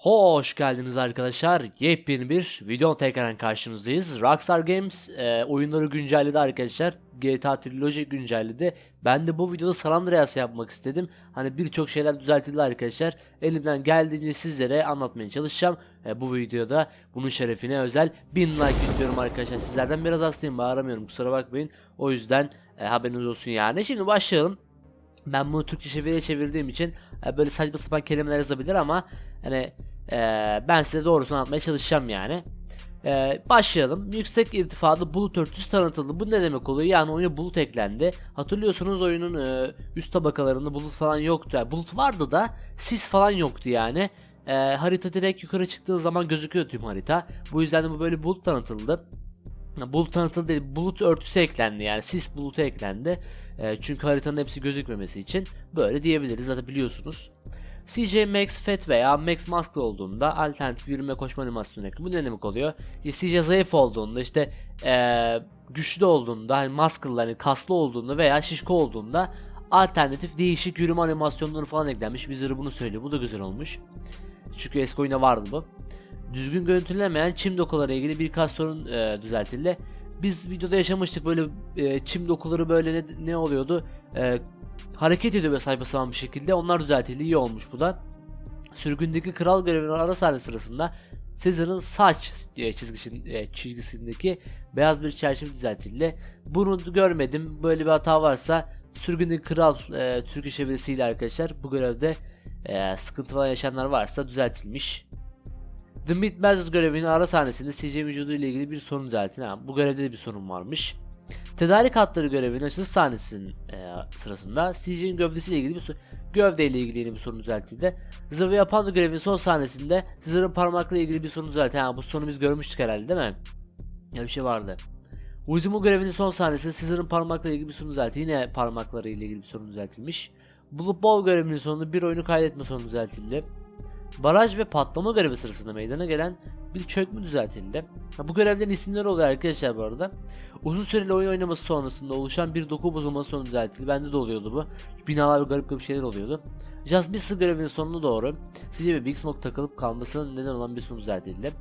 Hoş geldiniz arkadaşlar. Yepyeni bir video tekrar karşınızdayız. Rockstar Games e, oyunları güncelledi arkadaşlar. GTA Trilogy güncelledi. Ben de bu videoda San Andreas yapmak istedim. Hani birçok şeyler düzeltildi arkadaşlar. Elimden geldiğince sizlere anlatmaya çalışacağım. E, bu videoda bunun şerefine özel 1000 like istiyorum arkadaşlar. Sizlerden biraz hastayım bağıramıyorum kusura bakmayın. O yüzden e, haberiniz olsun yani. Şimdi başlayalım. Ben bunu Türkçe çeviriye çevirdiğim için e, böyle saçma sapan kelimeler yazabilir ama hani e, ben size doğrusunu anlatmaya çalışacağım yani. E, başlayalım. Yüksek irtifalı bulut örtüsü tanıtıldı. Bu ne demek oluyor? Yani oyuna bulut eklendi. Hatırlıyorsunuz oyunun e, üst tabakalarında bulut falan yoktu. Yani bulut vardı da sis falan yoktu yani. E, harita direkt yukarı çıktığı zaman gözüküyor tüm harita. Bu yüzden de bu böyle bulut tanıtıldı. Bulut tanıtıldı değil, bulut örtüsü eklendi yani sis bulutu eklendi. E, çünkü haritanın hepsi gözükmemesi için böyle diyebiliriz zaten biliyorsunuz. CJ Max Fat veya Max Masked olduğunda alternatif yürüme koşma animasyonu ekranı. Bu ne demek oluyor? Ya CJ zayıf olduğunda işte e, güçlü olduğunda hani masked hani kaslı olduğunda veya şişko olduğunda alternatif değişik yürüme animasyonları falan eklenmiş. Bizlere bunu söylüyor. Bu da güzel olmuş. Çünkü eski oyunda vardı bu. Düzgün görüntülemeyen çim dokuları ilgili birkaç sorun e, düzeltildi. Biz videoda yaşamıştık böyle e, çim dokuları böyle ne, ne oluyordu? E, hareket ediyor böyle saçma bir şekilde. Onlar düzeltildi. iyi olmuş bu da. Sürgündeki kral görevinin ara sahne sırasında Caesar'ın saç e, e, çizgisindeki beyaz bir çerçeve düzeltildi. Bunu görmedim. Böyle bir hata varsa sürgündeki kral e, Türkçe çevirisiyle arkadaşlar bu görevde e, sıkıntı falan yaşayanlar varsa düzeltilmiş. The Midmasters görevinin ara sahnesinde CJ vücudu ile ilgili bir sorun düzeltildi. Ha, bu görevde de bir sorun varmış. Tedarik hatları görevinin açılış sahnesinin e, sırasında CJ'nin gövdesiyle ilgili bir gövdeyle ilgili yeni bir sorun düzeltildi. Zırh ve yapan görevinin son sahnesinde zırhın parmakla ilgili bir sorun düzeltildi. Ha, bu sorunu biz görmüştük herhalde değil mi? Ya bir şey vardı. Uzumu görevinin son sahnesinde Scissor'ın parmakla ilgili bir sorun düzeltildi. Yine parmakları ile ilgili bir sorun düzeltilmiş. Bulup Ball görevinin sonunda bir oyunu kaydetme sorunu düzeltildi. Baraj ve patlama görevi sırasında meydana gelen bir çökme düzeltildi. Ha, bu görevlerin isimleri oluyor arkadaşlar bu arada. Uzun süreli oyun oynaması sonrasında oluşan bir doku bozulması sonu düzeltildi. Bende de oluyordu bu. Binalar ve garip garip şeyler oluyordu. Just Missile görevinin sonuna doğru CJ ve Big Smoke takılıp kalmasına neden olan bir sonu düzeltildi.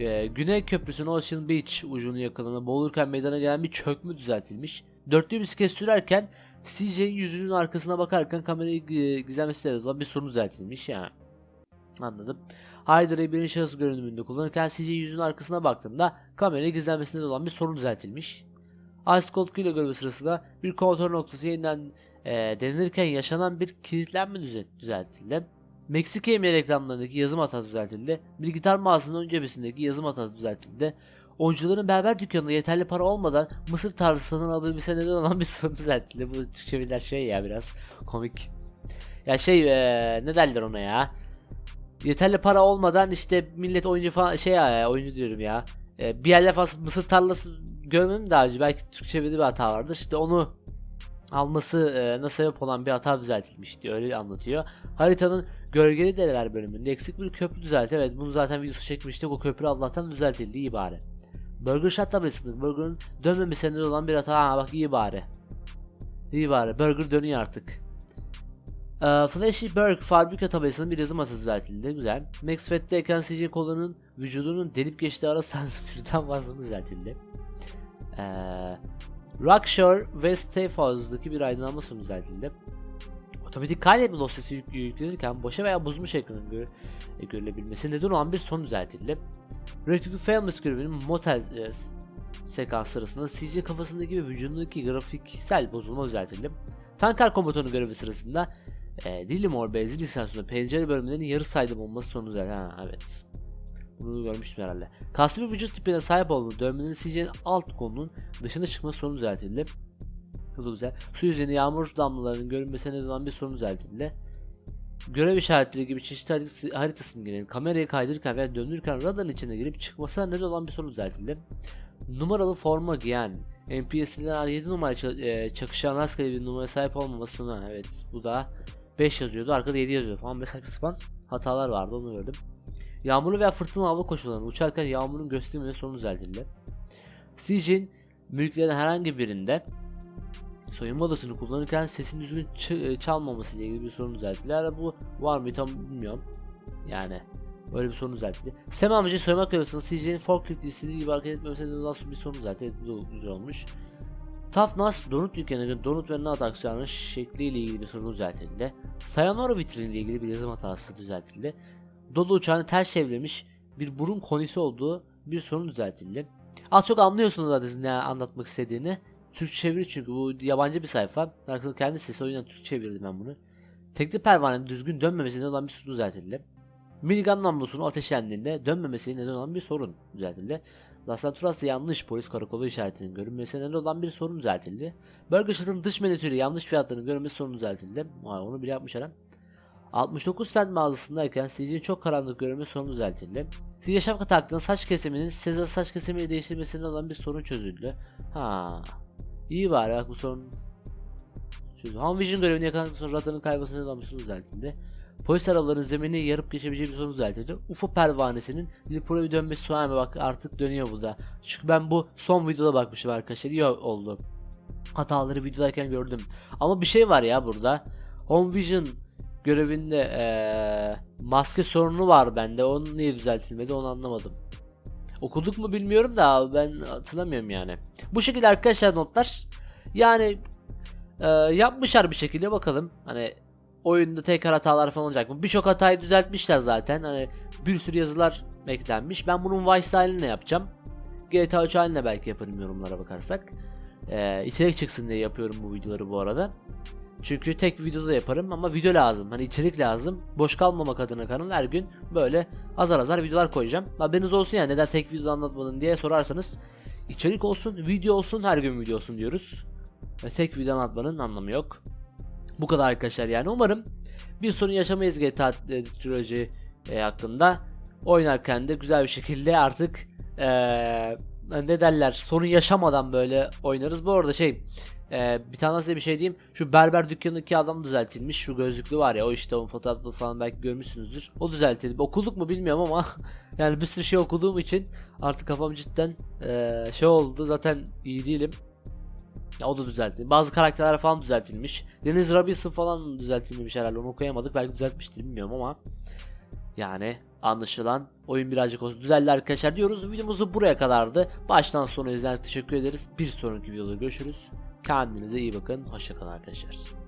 Ee, Güney Köprüsü'nün Ocean Beach ucunu yakınına boğulurken meydana gelen bir çökme düzeltilmiş. Dörtlü bisiklet sürerken CJ'in yüzünün arkasına bakarken kamerayı e, gizlemesiyle olan bir sorun düzeltilmiş yani. Anladım. Hydra'yı birinci şahıs görünümünde kullanırken CJ yüzünün arkasına baktığımda kamerayı gizlenmesinde olan bir sorun düzeltilmiş. Ice Cold Kilo görevi sırasında bir kontrol noktası yeniden e, denilirken yaşanan bir kilitlenme düzeltildi. Meksika emir reklamlarındaki yazım hatası düzeltildi. Bir gitar mağazasının ön cephesindeki yazım hatası düzeltildi. Oyuncuların berber dükkanında yeterli para olmadan Mısır tarzı alabilmesine neden olan bir sorun düzeltildi. Bu Türkçe şey ya biraz komik. Ya şey e, ne derler ona ya? Yeterli para olmadan işte millet oyuncu falan şey ya oyuncu diyorum ya. E, bir yerler falan mısır tarlası görmedim daha önce belki Türkçe bir hata vardır. İşte onu alması e, nasıl sebep olan bir hata düzeltilmişti öyle anlatıyor. Haritanın gölgeli dereler bölümünde eksik bir köprü düzeltti. Evet bunu zaten videosu çekmiştik. O köprü Allah'tan düzeltildi iyi bari. Burger shot tablasında Burger'ın dönmemesi neden olan bir hata. Ha bak iyi bari. İyi bari. Burger dönüyor artık. Uh, Flashy Berg fabrika tabelasının bir yazım hatası düzeltildi. Güzel. Max Fett'teyken CJ kollarının vücudunun delip geçtiği ara birden fazla düzeltildi. Uh, Rockshore West Safe House'daki bir aydınlanma sonu düzeltildi. Otomatik kaydetme dosyası yük yüklenirken boşa veya buzmuş ekranın gö e, görülebilmesi neden olan bir son düzeltildi. Rectified Famous görevinin motel e, sekans sırasında CJ kafasındaki ve vücudundaki grafiksel bozulma düzeltildi. Tanker komutanı görevi sırasında e, Dillimore benzin istasyonunda pencere bölümlerinin yarı saydım olması sonu zaten. Evet. Bunu görmüştüm herhalde. Kaslı bir vücut tipine sahip olduğu dövmenin CJ'nin alt kolunun dışına çıkması sorunu düzeltildi. Bu güzel. Su yüzeyinde yağmur damlalarının görünmesine neden olan bir sorun düzeltildi. Görev işaretleri gibi çeşitli harita simgelerinin kamerayı kaydırırken veya döndürürken radarın içine girip çıkmasına neden olan bir sorun düzeltildi. Numaralı forma giyen NPS'den 7 numara çakışan rastgele bir numara sahip olmaması sonu. Evet bu da 5 yazıyordu arkada 7 yazıyor falan mesela sapan hatalar vardı onu gördüm. Yağmurlu veya fırtınalı hava koşullarında uçarken yağmurun göstermeye sorun düzeltildi. Siege'in mülklerin herhangi birinde soyunma odasını kullanırken sesin düzgün ç- çalmaması ile ilgili bir sorun düzelttiler. Bu var mı tam bilmiyorum. Yani Öyle bir sorun düzeltti. Sema amcayı soymak yapıyorsanız CJ'nin forklift istediği gibi hareket etmemesine neden bir sorun düzeltti. Evet, bu da güzel olmuş. Tough Nas, donut dükkanının donut ve nat aksiyonunun şekliyle ilgili bir sorun düzeltildi. Sayonara vitriniyle ilgili bir yazım hatası düzeltildi. Dodo uçağını ters çevrilmiş bir burun konisi olduğu bir sorun düzeltildi. Az çok anlıyorsunuz zaten ne anlatmak istediğini. Türk çeviri çünkü bu yabancı bir sayfa. Arkadaşlar kendi sesi o Türk çevirdim ben bunu. Tekli pervanenin düzgün dönmemesine olan bir sorun düzeltildi. Minigun namlusunun ateşlendiğinde dönmemesine neden olan bir sorun düzeltildi. Las Venturas'ta yanlış polis karakolu işaretinin görünmesine neden olan bir sorun düzeltildi. Burger Shot'ın dış menüsüyle yanlış fiyatların görünmesi sorunu düzeltildi. Vay onu bile yapmış adam. 69 cent mağazasındayken CJ'nin çok karanlık görünmesi sorunu düzeltildi. CJ şapka taktığında saç kesiminin Sezar saç kesimiyle değiştirmesine olan bir sorun çözüldü. Ha. İyi bari bak bu sorun çözüldü. Ham Vision görevini yakaladıktan sonra radarın kaybolmasına neden olan bir sorun düzeltildi. Polis arabaların zemini yarıp geçebileceği bir sorun düzeltildi. UFO pervanesinin bir dönmesi sonra bak artık dönüyor bu da. Çünkü ben bu son videoda bakmıştım arkadaşlar. İyi oldu. Hataları videodayken gördüm. Ama bir şey var ya burada. Home Vision görevinde eee, maske sorunu var bende. Onun niye düzeltilmedi onu anlamadım. Okuduk mu bilmiyorum da ben hatırlamıyorum yani. Bu şekilde arkadaşlar notlar. Yani eee, yapmışlar bir şekilde bakalım. Hani oyunda tekrar hatalar falan olacak mı? Birçok hatayı düzeltmişler zaten. Hani bir sürü yazılar eklenmiş. Ben bunun Vice haline yapacağım. GTA 3 haline belki yaparım yorumlara bakarsak. Ee, içerik çıksın diye yapıyorum bu videoları bu arada. Çünkü tek bir videoda yaparım ama video lazım. Hani içerik lazım. Boş kalmamak adına kanal her gün böyle azar azar videolar koyacağım. Haberiniz olsun yani neden tek videoda anlatmadın diye sorarsanız içerik olsun, video olsun, her gün video olsun diyoruz. Ve tek video anlatmanın anlamı yok. Bu kadar arkadaşlar yani umarım bir sorun yaşamayız GTA e, Trilogy e, hakkında. Oynarken de güzel bir şekilde artık e, ne derler sorun yaşamadan böyle oynarız. Bu arada şey e, bir tane size bir şey diyeyim. Şu berber dükkanındaki adam düzeltilmiş. Şu gözlüklü var ya o işte onun fotoğrafını falan belki görmüşsünüzdür. O düzeltildi. Okuduk mu bilmiyorum ama yani bir sürü şey okuduğum için artık kafam cidden e, şey oldu. Zaten iyi değilim. Ya o da düzeltildi. Bazı karakterler falan düzeltilmiş. Deniz Robinson falan düzeltilmemiş herhalde. Onu okuyamadık. Belki düzeltmiştir bilmiyorum ama. Yani anlaşılan oyun birazcık olsun düzeldi arkadaşlar diyoruz. Videomuzu buraya kadardı. Baştan sona izleyen teşekkür ederiz. Bir sonraki videoda görüşürüz. Kendinize iyi bakın. Hoşçakalın arkadaşlar.